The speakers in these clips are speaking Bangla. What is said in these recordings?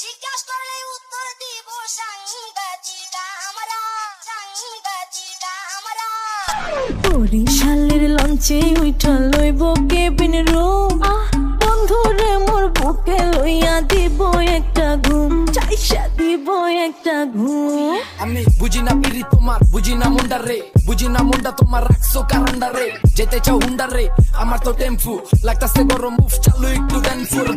জিজ্ঞাসা করলেই উত্তর দিব সাংবাদিকা আমরা সাংবাদিকা আমরা। বরিশালের লঞ্চে লইব কেবিন রুম। বন্ধুরে মোর বুকে লইয়া দিব একটা চাইসা দিব একটা ঘুম। আমি বুঝি না পিরি তোমার বুঝি না মুন্ডা রে বুঝি না মুন্ডা তোমার রাখছো কারান্ডা রে। যেতে চাও হুন্ডা রে আমার তো টেম্পু লাগতাছে গরম মুভ চালু একটু ফুর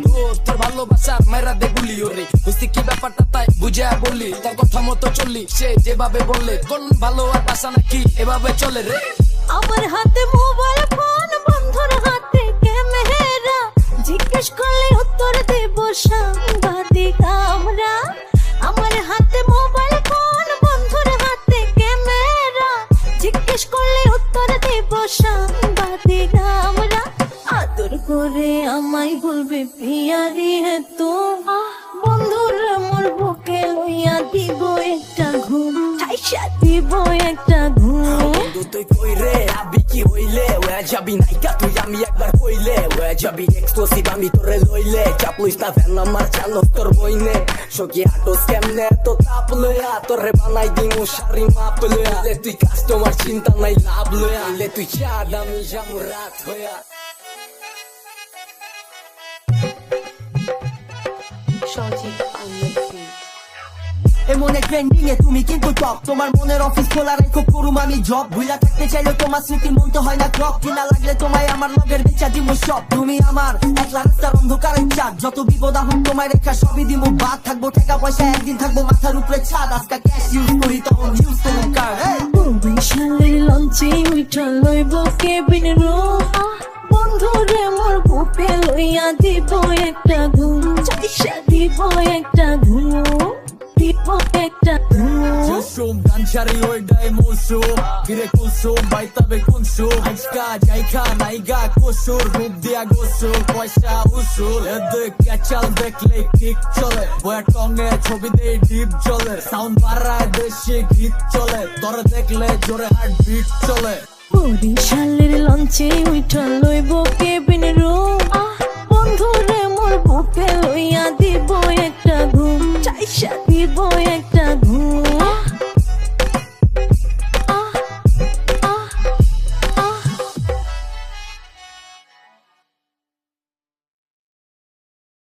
তোর ভালোবাসার মেরা দে গুলি ওরে। বুঝতে কি ব্যাপারটা তাই বুঝে বললি তার কথা মতো চললি সে যেভাবে বললে কোন ভালো আর বাসা নাকি এভাবে চলে রে। আমার হাতে মোবাইল করলে উত্তর দেব সাংবাদিক আমরা। আমার হাতে মোবাইল ফোন, বন্ধুর হাতে ক্যামেরা। জিজ্ঞেস করলে উত্তর দেব সাংবাদিক আমরা। আদর করে আমায় বলবে পিয়ারি হে তো, বন্ধুর মোর বুকে লইয়া দিব একটা ঘুম। ঠাইসা দিব একটা ঘুম। তুই কই রে আবি কি হইলে? ওয়া যাবি নাইকা, তুই আমি একবার কইলে। ওয়া যাবি এক্সক্লুসিভ আমি তোরে লইলে। চাপলুস তা ফ্যান আমার, চালো তোর বইনে। সকি হাটোস কেমনে? তো তাপ লয়া, তোরে বানাই দিমু শাড়ি মাপ লয়া। লে তুই কাস্টমার চিন্তা নাই, লাভ লয়া। লে তুই চা দামি জামু রাত হয়া। এমন এক ট্রেন্ডিং এ তুমি কিন্তু টপ তোমার মনের অফিস খোলা রেখো, করুম আমি জব ভুলা থাকতে চাইলে তোমার স্মৃতি মন তো হয় না ক্লক কিনা লাগলে তোমায় আমার লগের বেচা দিব সব তুমি আমার একলা রাস্তার অন্ধকারের চাঁদ। যত বিপদ আহুন তোমায় রেখা, সবই দিব বাদ। থাকব টাকা পয়সা একদিন থাকব মাথার উপরে ছাদ। আজকা ক্যাশ ইউজ করি, তখন ইউজ করুন কার্ড বরিশালের লঞ্চে উঠা লইব কেবিন বন্ধুরে মোর বুকে লইয়া দিব একটা ঘুম চাইসা দিব একটা ঘুম Joshum, ganchari oi dai mushum Gire kusum, baitabe kunsum Aizka, jaika, naiga, kusur Rup dia gusur, পয়সা উসুর এদিক ক্যাচাল দেখলে কিক চলে বয়া টঙ্গে ছবি দেই ডিপ চলে সাউন্ড বাড়ায় দেশে গীত চলে তোর দেখলে জোরে হার্ট বিট চলে বরিশালের লঞ্চে উঠা লইব কেবিন রুম বন্ধুরে মোর বুকে লইয়া